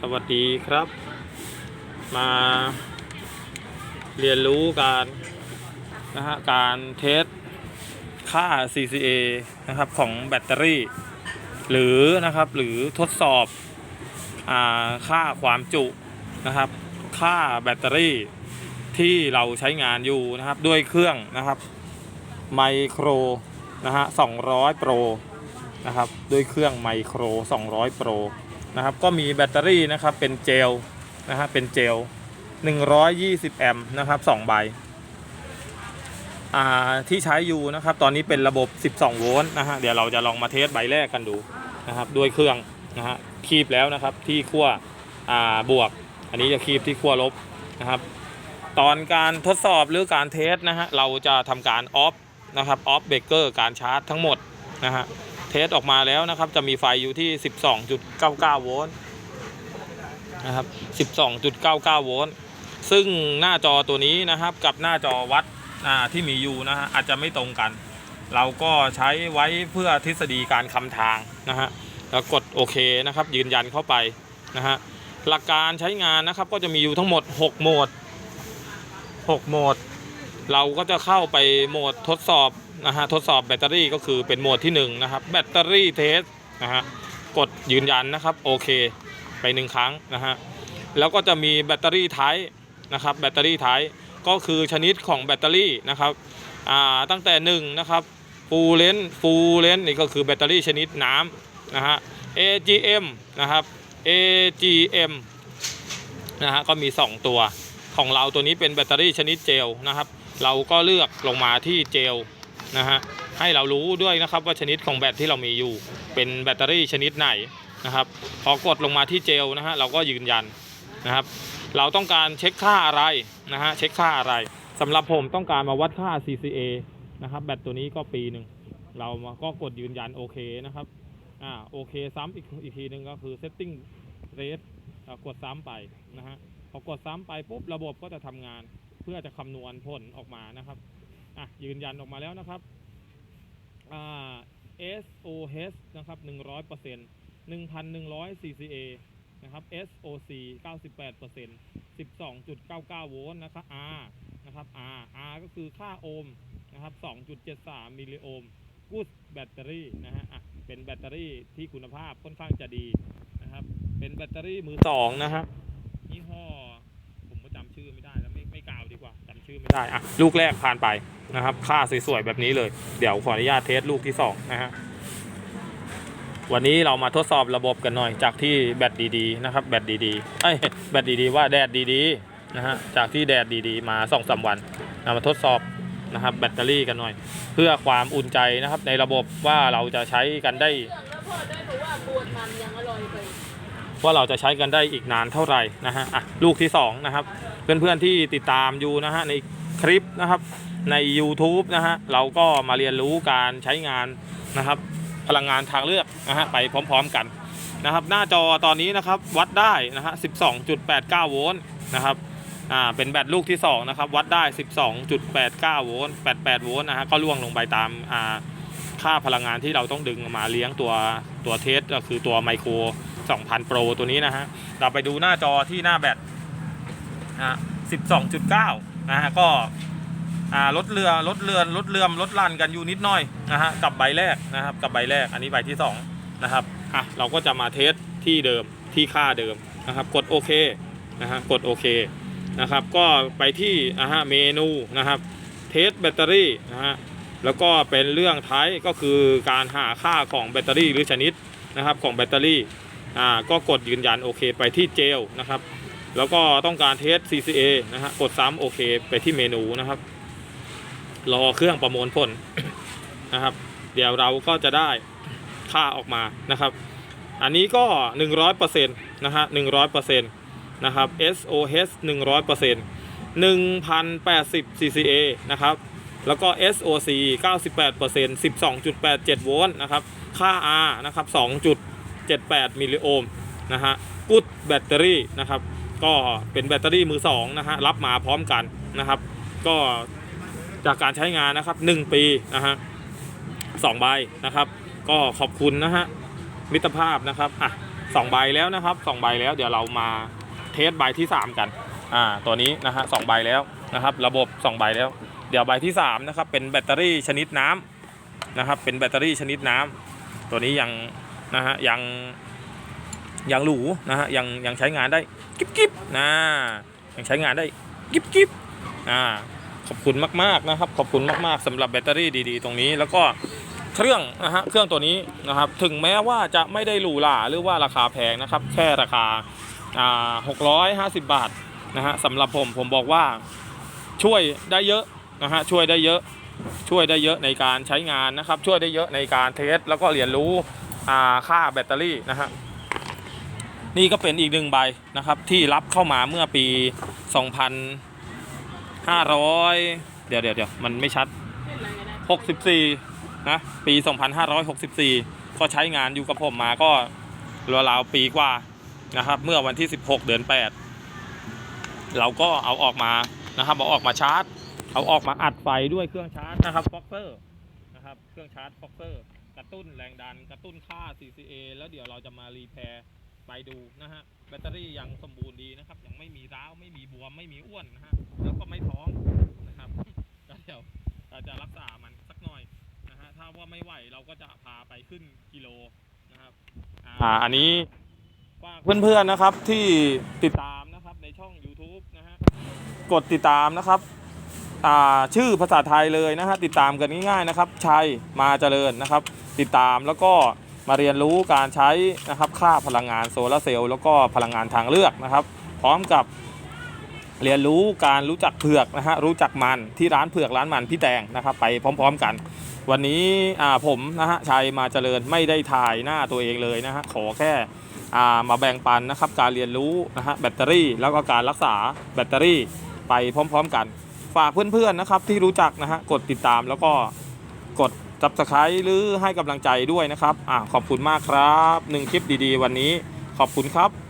สวัสดีครับ มาเรียนรู้การนะฮะการเทสค่า CCA นะครับของแบตเตอรี่ หรือนะครับหรือทดสอบอค่าความจุนะครับ ค่าแบตเตอรี่ที่เราใช้งานอยู่นะครับด้วยเครื่องนะครับไมโครนะฮะ200 โปรนะครับด้วยเครื่องไมโคร 200 โปร นะครับ ก็มีแบตเตอรี่นะครับเป็นเจลนะฮะเป็นเจล 120 แอมป์นะครับ2ใบอ่าที่ใช้อยู่นะครับตอนนี้เป็นระบบ 12 โวลต์นะฮะเดี๋ยวเราจะลองมาเทสใบแรกกันดูนะครับด้วยเครื่องนะฮะคีบแล้วนะครับที่ขั้วอ่าบวก อันนี้จะคีบที่ขั้วลบนะครับ ตอนการทดสอบหรือการเทสนะฮะเราจะทำการออฟนะครับออฟเบรกเกอร์การชาร์จทั้งหมดนะฮะ ทสออกมาแล้วนะครับ จะมีไฟอยู่ที่ 12.99 โวลต์นะครับ 12.99 โวลต์ซึ่งหน้าจอตัวนี้นะครับกับหน้าจอวัดที่มีอยู่นะฮะอาจจะไม่ตรงกัน เราก็ใช้ไว้เพื่อทฤษฎีการคำทางนะฮะแล้วกดโอเคนะครับยืนยันเข้าไปนะฮะหลักการใช้งานนะครับก็จะมีอยู่ทั้งหมด 6 โหมด 6 โหมด เราก็จะเข้าไปโหมดทดสอบนะฮะทดสอบแบตเตอรี่ก็คือเป็นโหมดที่1นะครับแบตเตอรี่เทสนะฮะกดยืนยันนะครับโอเคไปหนึ่งครั้งนะฮะแล้วก็จะมีแบตเตอรี่ไทป์นะครับแบตเตอรี่ไทป์ก็คือชนิดของแบตเตอรี่นะครับอ่าตั้งแต่1นะครับฟูลเลนฟูลเลนนี่ก็คือแบตเตอรี่ชนิดน้ำนะฮะ AGM นะครับ AGM นะฮะก็มี 2 ตัวของเราตัวนี้เป็นแบตเตอรี่ชนิดเจลนะครับ เราก็เลือกลงมาที่เจลนะฮะให้เรารู้ด้วยนะครับว่าชนิดของแบตที่เรามีอยู่ เป็นแบตเตอรี่ชนิดไหนนะครับพอกดลงมาที่เจลนะฮะเราก็ยืนยันนะครับ เราต้องการเช็คค่าอะไรนะฮะเช็คค่าอะไรสำหรับผมต้องการมาวัดค่า CCA นะครับแบตตัวนี้ก็ปีหนึ่งเรามาก็กดยืนยันโอเคนะครับอ่าโอเคซ้ำอีกอีกทีหนึ่งก็คือ setting rate กดซ้ำไปนะฮะพอกดซ้ำไปปุ๊บระบบก็จะทำงาน เพื่อจะคำนวณผลออกมานะครับอะยืนยันออกมาแล้วนะครับอ่า SOH นะครับ100% 1,100 CCA นะครับ SOC 98% 12.99 โวลต์นะครับ R นะครับ R R ก็คือค่าโอห์มนะครับ 2.73 มิลลิโอห์มกูดแบตเตอรี่นะฮะอะเป็นแบตเตอรี่ที่คุณภาพค่อนข้างจะดีนะครับ เป็นแบตเตอรี่มือสองนะฮะยี่ห้อ ผมก็จำชื่อไม่ได้แล้ว กล่าวดีกว่าจำชื่อไม่ได้อะลูกแรกผ่านไปนะครับค่าสวยๆแบบนี้เลย เดี๋ยวขออนุญาตเทสลูกที่สองนะฮะวันนี้เรามาทดสอบระบบกันหน่อย จากที่แบตดีๆนะครับแบตดีๆเอ้ยแบตดีๆว่าแดดดีๆนะฮะจากที่แดดดีๆมาสองสามวันเรามาทดสอบนะครับแบตเตอรี่กันหน่อย เพื่อความอุ่นใจนะครับในระบบว่าเราจะใช้กันได้ขอโทษด้วยหนูว่าบวนมันยังอร่อยไปว่าเราจะใช้กันได้อีกนานเท่าไหร่นะฮะอะลูกที่สองนะครับ เพื่อนๆที่ติดตามอยู่นะฮะในคลิปนะครับใน YouTube นะฮะเราก็มาเรียนรู้การใช้งานนะครับ พลังงานทางเลือกนะฮะไปพร้อมๆกันนะครับ หน้าจอตอนนี้นะครับวัดได้นะฮะ 12.89 โวลต์นะครับอ่าเป็นแบตลูกที่สองนะครับวัดได้ 12.89 โวลต์88 โวลต์นะฮะก็ล่วงลงไปตามอ่าค่าพลังงานที่เราต้องดึงมาเลี้ยงตัวตัวเทสก็คือตัวไมโคร 2,000โปรตัวนี้นะฮะเราไปดูหน้าจอที่หน้าแบต นะฮะ12.9นะฮะก็อ่าลดเรือลดเรือนลดเลื่อมลดลันกันอยู่นิดหน่อยนะฮะกับใบแรกนะครับกับใบแรกอันนี้ใบที่2นะครับอะเราก็จะมาเทสที่เดิมที่ค่าเดิมนะครับกดโอเคนะฮะกดโอเคนะครับก็ไปที่นะฮะเมนูนะครับเทสแบตเตอรี่นะฮะแล้วก็เป็นเรื่องท้ายก็คือการหาค่าของแบตเตอรี่หรือชนิดนะครับของแบตเตอรี่อ่าก็กดยืนยันโอเคไปที่เจลนะครับ แล้วก็ต้องการเทส CCA นะฮะกดซ้ำโอเคไปที่เมนูนะครับ รอเครื่องประมวลผลนะครับ เดี๋ยวเราก็จะได้ค่าออกมานะครับ อันนี้ก็ 100%นะฮะ100%นะครับ SOH 100% 1,080 CCA นะครับ แล้วก็ SOC 98% 12.87 โวลต์นะครับ ค่า R นะครับ 2.78 มิลลิโอห์มนะฮะกุดแบตเตอรี่นะครับ ก็เป็นแบตเตอรี่มือ2นะฮะรับมาพร้อมกันนะครับ ก็จากการใช้งานนะครับ 1 ปีนะฮะสองใบนะครับ ก็ขอบคุณนะฮะมิตรภาพนะครับอะสองใบแล้วนะครับสองใบแล้วเดี๋ยวเรามาเทสใบที่สามกันอ่าตัวนี้นะฮะสองใบแล้วนะครับ ระบบสองใบแล้ว เดี๋ยวใบที่สามนะครับเป็นแบตเตอรี่ชนิดน้ำนะครับ เป็นแบตเตอรี่ชนิดน้ำตัวนี้ยังนะฮะยัง อยังหรูนะฮะยังยังใช้งานได้กิ๊บกิ๊บนะยังใช้งานได้กิ๊บกิ๊บอ่าขอบคุณมากๆนะครับ ขอบคุณมากๆสำหรับแบตเตอรี่ดีๆ ตรงนี้แล้วก็เครื่องนะฮะเครื่องตัวนี้นะครับถึงแม้ว่าจะไม่ได้หรูหราหรือว่าราคาแพงนะครับ แค่ราคาอ่า650บาทนะฮะสำหรับผมผมบอกว่าช่วยได้เยอะนะฮะช่วยได้เยอะช่วยได้เยอะในการใช้งานนะครับ ช่วยได้เยอะในการเทสแล้วก็เรียนรู้ค่าแบตเตอรี่นะฮะ นี่ก็เป็นอีกหนึ่งใบนะครับที่รับเข้ามาเมื่อปี 2,500 เดี๋ยวเดี๋ยวเดี๋ยวมันไม่ชัดเล่นอะไรกันนะ64 นะ ปี 2564 ก็ใช้งานอยู่กับผมมาก็ราวๆปีกว่านะครับ เมื่อวันที่ 16 เดือน 8 เราก็เอาออกมานะครับเอาออกมาชาร์จเอาออกมาอัดไฟด้วยเครื่องชาร์จนะครับฟ็อกเซอร์นะครับเครื่องชาร์จฟ็อกเซอร์กระตุ้นแรงดัน กระตุ้นค่า CCA แล้วเดี๋ยวเราจะมารีแพร์ ไปดูนะฮะแบตเตอรี่ยังสมบูรณ์ดีนะครับ ยังไม่มีร้าวไม่มีบวมไม่มีอ้วนนะฮะแล้วก็ไม่ท้องนะครับก็เดี๋ยวเราจะรักษามันสักหน่อยนะฮะถ้าว่าไม่ไหวเราก็จะพาไปขึ้นกิโลนะครับอ่าอันนี้ฝากเพื่อนๆนะครับที่ติดตามนะครับในช่อง YouTube นะฮะกดติดตามนะครับอ่าชื่อภาษาไทยเลยนะฮะติดตามกันง่ายๆนะครับชัยมาเจริญนะครับ ติดตามแล้วก็ มาเรียนรู้การใช้นะครับค่าพลังงานโซลาเซลล์แล้วก็พลังงานทางเลือกนะครับ พร้อมกับเรียนรู้การรู้จักเผือกนะฮะรู้จักมันที่ร้านเผือกร้านมันพี่แตงนะครับไปพร้อม ๆกัน วันนี้อ่าผมนะฮะชัยมาเจริญไม่ได้ถ่ายหน้าตัวเองเลยนะฮะขอแค่อ่ามาแบ่งปันนะครับการเรียนรู้นะฮะแบตเตอรี่ แล้วก็การรักษาแบตเตอรี่ไปพร้อม ๆ กัน ฝากเพื่อนๆนะครับที่รู้จักนะฮะกดติดตามแล้วก็กด s u b สไครต์หรือให้กำลังใจด้วยนะครับอ่าขอบคุณมากครับหนึ่งคลิปดีๆ วันนี้ขอบคุณครับ